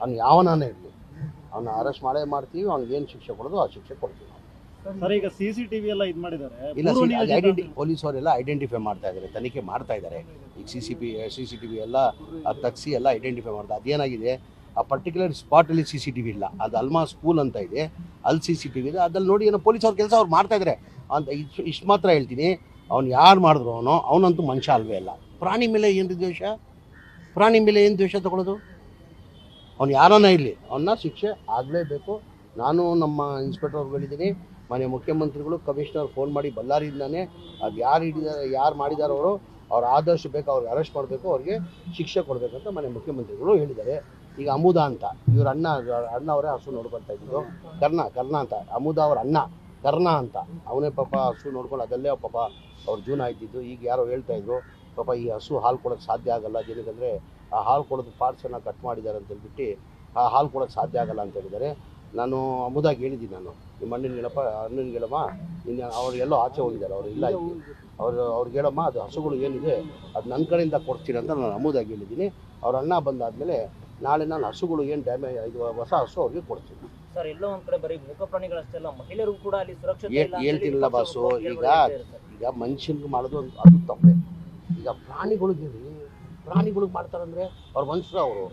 ಅವ್ನು ಯಾವನಾನೇ ಇರಲಿ. ಅವನ್ನ ಅರೆಸ್ಟ್ ಮಾಡೇ ಮಾಡ್ತೀವಿ ಅವ್ನಿಗೆ ಏನು ಶಿಕ್ಷೆ ಕೊಡೋದು ಆ ಶಿಕ್ಷೆ ಕೊಡ್ತೀವಿ ನಾವು. ಸರ್ ಈಗ ಸಿ ಸಿ ಟಿವಿ ಎಲ್ಲ ಇದು ಮಾಡಿದ್ದಾರೆ ಇಲ್ಲ ಐಡೆಂಟಿ ಪೊಲೀಸವರೆಲ್ಲ ಐಡೆಂಟಿಫೈ ಮಾಡ್ತಾ ಇದ್ದಾರೆ ತನಿಖೆ ಮಾಡ್ತಾ ಇದ್ದಾರೆ ಈಗ C C P C C T V ಎಲ್ಲ ತಗ್ಸಿ ಎಲ್ಲ ಐಡೆಂಟಿಫೈ ಮಾಡ್ತಾ ಅದೇನಾಗಿದೆ? ಆ ಪರ್ಟಿಕ್ಯುಲರ್ ಸ್ಪಾಟಲ್ಲಿ ಸಿ ಸಿ ಟಿ ವಿ ಇಲ್ಲ. ಅದು ಅಲ್ಮಾ ಸ್ಕೂಲ್ ಅಂತ ಇದೆ. ಅಲ್ಲಿ ಸಿ ಸಿ ಟಿ ವಿ ಇದೆ. ಅದ್ರಲ್ಲಿ ನೋಡಿ ಏನೋ ಪೊಲೀಸ್ ಅವ್ರ ಕೆಲಸ ಅವ್ರು ಮಾಡ್ತಾ ಇದ್ದಾರೆ ಅಂತ ಇಷ್ಟು ಇಷ್ಟು ಮಾತ್ರ ಹೇಳ್ತೀನಿ. ಅವ್ನು ಯಾರು ಮಾಡಿದ್ರು ಅವನು? ಅವನಂತೂ ಮನುಷ್ಯ ಅಲ್ವೇ ಅಲ್ಲ. ಪ್ರಾಣಿ ಮೇಲೆ ಏನು ದ್ವೇಷ? ಪ್ರಾಣಿ ಮೇಲೆ ಏನು ದ್ವೇಷ ತಗೊಳ್ಳೋದು ಅವ್ನು ಯಾರನ್ನ ಇರಲಿ, ಅವನ್ನ ಶಿಕ್ಷೆ ಆಗಲೇಬೇಕು. ನಾನು ನಮ್ಮ ಇನ್ಸ್ಪೆಕ್ಟರ್ ಅವ್ರಿಗೆ ಹೇಳಿದ್ದೀನಿ ಮನೆ ಮುಖ್ಯಮಂತ್ರಿಗಳು ಕಮಿಷನರ್ ಫೋನ್ ಮಾಡಿ ಬಳ್ಳಾರಿಯಿಂದಾನೆ ಅದು ಯಾರು ಹಿಡಿದಾರೆ ಯಾರು ಮಾಡಿದಾರೋ ಅವರು, ಅವ್ರು ಆದರ್ಶ ಬೇಕು, ಅವ್ರಿಗೆ ಅರೆಸ್ಟ್ ಮಾಡಬೇಕು, ಅವ್ರಿಗೆ ಶಿಕ್ಷೆ ಕೊಡಬೇಕಂತ ಮನೆ ಮುಖ್ಯಮಂತ್ರಿಗಳು ಹೇಳಿದ್ದಾರೆ. ಈಗ ಅಮುದ ಅಂತ, ಇವ್ರ ಅಣ್ಣ ಅಣ್ಣ ಅವರೇ ಹಸು ನೋಡ್ಕೊಳ್ತಾ ಇದ್ರು ಕರ್ಣ ಕರ್ಣ ಅಂತ, ಅಮುದ ಅವ್ರ ಅಣ್ಣ, ಕರ್ಣ ಅಂತ. ಅವನೇ ಪಾಪ ಹಸು ನೋಡ್ಕೊಂಡು ಅದಲ್ಲೇ ಪಾಪ ಅವ್ರ ಜೀವನ ಆಯ್ತಿದ್ದು. ಈಗ ಯಾರೋ ಹೇಳ್ತಾ ಇದ್ರು ಪಾಪ ಈ ಹಸು ಹಾಲು ಕೊಡೋಕ್ಕೆ ಸಾಧ್ಯ ಆಗಲ್ಲ ಏನಕ್ಕಂದರೆ ಆ ಹಾಲು ಕೊಡೋದು ಪಾರ್ಟ್ಸನ್ನು ಕಟ್ ಮಾಡಿದ್ದಾರೆ ಅಂತ ಹೇಳ್ಬಿಟ್ಟು ಆ ಹಾಲು ಕೊಡೋಕ್ಕೆ ಸಾಧ್ಯ ಆಗಲ್ಲ ಅಂತ ಹೇಳಿದ್ದಾರೆ. ನಾನು ಅಮುದಾಗಿ ಹೇಳಿದ್ದೀನಿ ನಾನು. ನಿಮ್ಮ ಅಣ್ಣನ ಹೇಳಪ್ಪ ಅಣ್ಣನ ಹೇಳಮ್ಮ ಇನ್ನು ಅವ್ರಿಗೆಲ್ಲೋ ಆಚೆ ಹೋಗಿದ್ದಾರೆ ಅವ್ರು ಇಲ್ಲ ಅವರು ಅವ್ರಿಗೆ ಹೇಳಮ್ಮ ಅದು ಹಸುಗಳು ಏನಿದೆ ಅದು ನನ್ನ ಕಡೆಯಿಂದ ಕೊಡ್ತೀನಿ ಅಂತ ನಾನು ಅಮುದಾಗಿ ಹೇಳಿದ್ದೀನಿ. ಅವ್ರ ಅಣ್ಣ ಬಂದಾದಮೇಲೆ ನಾಳೆ ನಾನು ಹಸುಗಳು ಏನು ಡ್ಯಾಮೇಜ್ ಇದು ಹೊಸ ಹಸು ಅವ್ರಿಗೆ ಕೊಡ್ತೀನಿ. ಸರ್ ಎಲ್ಲೋ ಒಂದು ಕಡೆ ಬರೀ ಮೂಕ ಪ್ರಾಣಿಗಳಷ್ಟೇ ಅಲ್ಲ ಮಹಿಳೆಯರಿಗೂ ಕೂಡ ಅಲ್ಲಿ ಸುರಕ್ಷತೆ ಹೇಳ್- ಇಲ್ಲ ಅಂತ ಹೇಳಿ ಹೇಳ್ತೀನಲ್ಲ ಪಕ್ಷ ಬಾಸು, ಈಗ-. ಈಗ ಮನುಷ್ಯನಿಗೆ ಮಾಡೋದು ಅದು ತಪ್ಪೆ. ಈಗ ಪ್ರಾಣಿಗಳಿಗೆ ರೀ ಪ್ರಾಣಿಗಳಿಗೆ ಮಾಡ್ತಾರಂದ್ರೆ ಅವ್ರು ಮನುಷ್ಯರು ಅವರು.